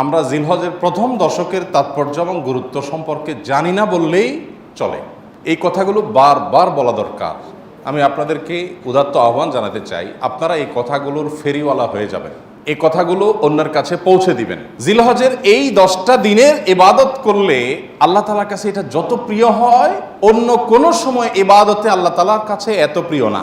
আমরা জিলহজের প্রথম দশকের তাৎপর্য এবং গুরুত্ব সম্পর্কে জানি না বললেই চলে। এই কথাগুলো বারবার বলা দরকার। আমি আপনাদেরকে উদাত্ত আহ্বান জানাতে চাই, আপনারা এই কথাগুলোর ফেরিওয়ালা হয়ে যাবেন। এই কথাগুলো অন্যের কাছে পৌঁছে দিবেন। জিলহজের এই দশটা দিনের এবাদত করলে আল্লাহ তালার কাছে এটা যত প্রিয় হয়, অন্য কোনো সময় এবাদতে আল্লাহ তালার কাছে এত প্রিয় না।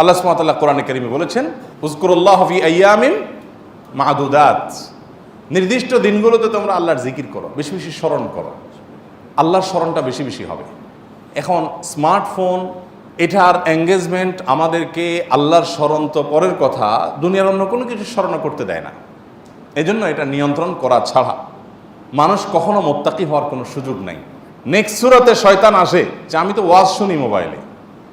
আল্লাহ সুমাতাল্লাহ কোরআনে কারিমে বলেছেন উজকুরুল্লাহ ফি আইয়ামিন মাহাদুদাত নির্দিষ্ট দিনগুলোতে তোমরা আল্লাহর জিকির করো, বেশি বেশি স্মরণ করো। আল্লাহর স্মরণটা বেশি বেশি হবে। এখন স্মার্টফোন, এটার এঙ্গেজমেন্ট আমাদেরকে আল্লাহর স্মরণ তো পরের কথা, দুনিয়ার অন্য কোনো কিছু স্মরণ করতে দেয় না। এজন্য এটা নিয়ন্ত্রণ করা ছাড়া মানুষ কখনো মোত্তাকি হওয়ার কোনো সুযোগ নাই। নেক্সট সুরতে শয়তান আসে, যে আমি তো ওয়াজ শুনি মোবাইলে।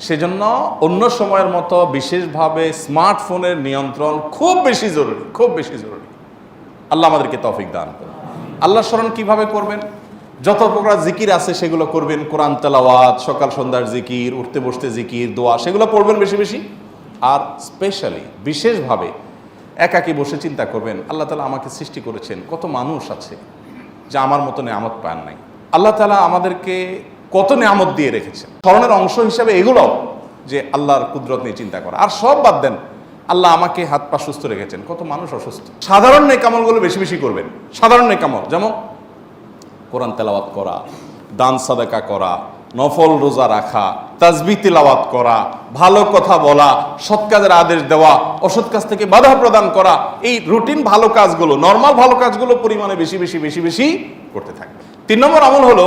সেজন্য অন্য সময়ের মতো বিশেষভাবে স্মার্টফোনের নিয়ন্ত্রণ খুব বেশি জরুরি, খুব বেশি জরুরি। আল্লাহ আমাদেরকে তফিক দান করুন। আল্লাহর স্মরণ কীভাবে করবেন? যত প্রকার জিকির আছে সেগুলো করবেন, কোরআন তেলাওয়াত, সকাল সন্ধ্যার জিকির, উঠতে বসতে জিকির, দোয়া, সেগুলো পড়বেন বেশি বেশি। আর স্পেশালি বিশেষভাবে একাকি বসে চিন্তা করবেন, আল্লাহ তালা আমাকে সৃষ্টি করেছেন, কত মানুষ আছে যা আমার মতো নেয়ামত পান নাই। আল্লাহ তালা আমাদেরকে কত নেয়ামত দিয়ে রেখেছেন। স্মরণের অংশ হিসাবে এগুলোও যে আল্লাহর কুদরত নিয়ে চিন্তা করা। আর সব বাদ দেন, আল্লাহ আমাকে হাত পা সুস্থ রেখেছেন। কত মানুষ অসুস্থ। সাধারণ নেকামলগুলো বেশি বেশি করবেন। সাধারণ নেকামল যেমন কোরআন তেলাওয়াত করা, দান সাদাকা করা, নফল রোজা রাখা, তাজবি তেলাওয়াত করা, ভালো কথা বলা, সৎ কাজের আদেশ দেওয়া, অসৎ কাজ থেকে বাধা প্রদান করা, এই রুটিন ভালো কাজগুলো, নর্মাল ভালো কাজগুলো পরিমাণে বেশি বেশি বেশি বেশি করতে থাকবে তিন নম্বর আমল হলো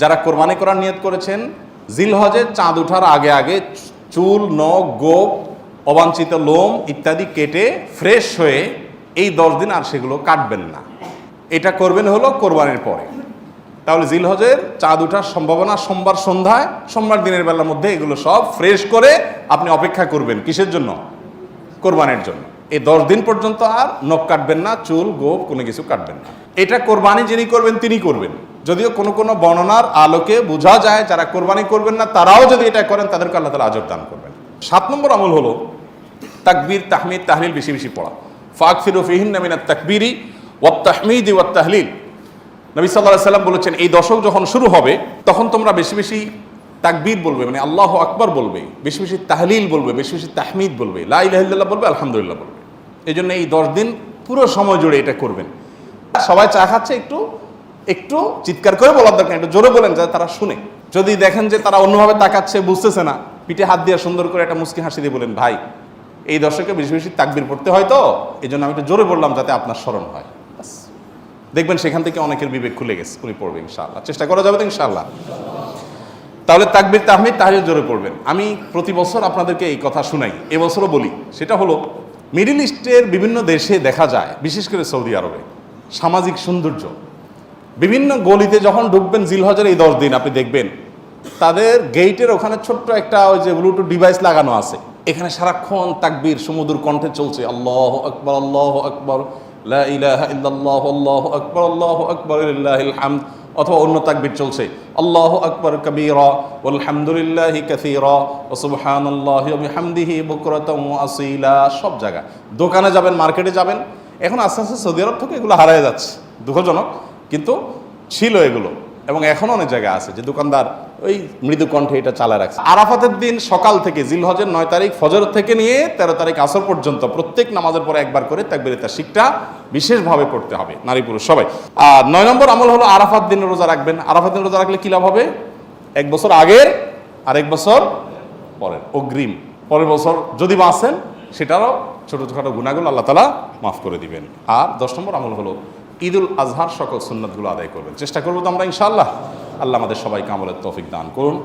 যারা কোরবানি করার নিয়ত করেছেন জিল হজে চাঁদ ওঠার আগে আগে চুল, নখ, গোপ, অবাঞ্ছিত লোম ইত্যাদি কেটে ফ্রেশ হয়ে এই দশ দিন আর সেগুলো কাটবেন না। এটা করবেন হলো কোরবানির পরে। তাহলে জিলহজের চাঁদ ওঠার সম্ভাবনা সোমবার সন্ধ্যায়, সোমবার দিনের বেলার মধ্যে এগুলো সব ফ্রেশ করে আপনি অপেক্ষা করবেন কিসের জন্য? কোরবানির জন্য। এই দশ দিন পর্যন্ত আর নখ কাটবেন না, চুল, গোপ কোনো কিছু কাটবেন না। এটা কোরবানি যিনি করবেন, তিনি করবেন। যদিও কোনো কোনো বর্ণনার আলোকে বোঝা যায় যারা কোরবানি করবেন না, তারাও যদি এটা করেন, তাদেরকে আল্লাহ তালা আজর দান করবেন। সাত নম্বর আমল হলো তাকবীর, তাহমিদ, তাহলিল বেশি বেশি পড়া। ফাক ফিরু ফিহিন নামিনা তাকবীরি ওয়াত তাহমিদ ওয়াত তাহলিল। নবী সাল্লাহ সাল্লাম বলেছেন, এই দশক যখন শুরু হবে, তখন তোমরা বেশি বেশি তাকবীর বলবে মানে আল্লাহ আকবর বলবে, বেশি বেশি তাহলিল বলবে, বেশি বেশি তাহমিদ বলবে, লা ইলাহা বলবে, আলহামদুলিল্লাহ বলবে। এই জন্য এই দশ দিন পুরো সময় জুড়ে এটা করবেন। সবাই চা খাচ্ছে, একটু একটু চিৎকার করে বলার দরকার একটু জোরে বলেন যাতে তারা শুনে। যদি দেখেন যে তারা অন্যভাবে তাকাচ্ছে, বুঝতেছে না, পিঠে হাত দিয়ে সুন্দর করে একটা মুসকি হাসি দিয়ে বলেন, ভাই, এই দর্শকে বেশি বেশি তাকবির পড়তে হয় তো? এই জন্য আমি একটু জোরে বললাম যাতে আপনার স্মরণ হয়। দেখবেন সেখান থেকে অনেকের বিবেক খুলে গেছে, উনি পড়বে ইনশাআল্লাহ। চেষ্টা করা যাবে তো ইনশাআল্লাহ। তাহলে তাকবির তাহমিদ তাহলে জোরে পড়বেন। আমি প্রতি বছর আপনাদেরকে এই কথা শুনাই এবছরও বলি। সেটা হলো, মিডিল ইস্টের বিভিন্ন দেশে দেখা যায়, বিশেষ করে সৌদি আরবে। সামাজিক সৌন্দর্য। বিভিন্ন গলিতে যখন ঢুকবেন জিলহজের এই দশ দিন, আপনি দেখবেন, তাদের গেইটের ওখানে ছোট্ট একটা ওই যে ব্লুটুথ ডিভাইস লাগানো আছে। এখানে সারাক্ষণ তাকবীর সমুদ্র কণ্ঠে চলছে, আল্লাহ আকবর আল্লাহ আকবর আকবর, আল্লাহু অথবা অন্য তাকবীর চলছে, আল্লাহ আকবর কবীরা আলহামদুলিল্লাহি সব জায়গা দোকানে যাবেন, মার্কেটে যাবেন এখন আস্তে আস্তে সৌদি আরব থেকে এগুলো হারায় যাচ্ছে, দুঃখজনক, কিন্তু ছিল এগুলো এবং এখনও অনেক জায়গা আছে যে দোকানদার ওই মৃদু কণ্ঠে এটা চালায় রাখছে। আরাফাতের দিন সকাল থেকে জিলহজের নয় তারিখ ফজর থেকে নিয়ে তেরো তারিখ আসর পর্যন্ত প্রত্যেক নামাজের পরে একবার করে তাকবিরে তার শিখটা বিশেষভাবে পড়তে হবে, নারী পুরুষ সবাই। আর নয় নম্বর আমল হলো আরাফাত দিন রোজা রাখবেন। আরাফাত দিন রোজা রাখলে কি লাভ হবে? এক বছর আগের আর এক বছর পরের। অগ্রিম। পরের বছর যদি বাঁচেন সেটারও ছোটোখাটো গুণাগুলো আল্লাহ তালা মাফ করে দিবেন। আর দশ নম্বর আমল হলো, ঈদুল আজহার সকল সুন্নতগুলো আদায় করবেন। চেষ্টা করব তো আমরা ইনশাআল্লাহ। আল্লাহ আমাদের সবাইকে আমলের তফিক দান করুন।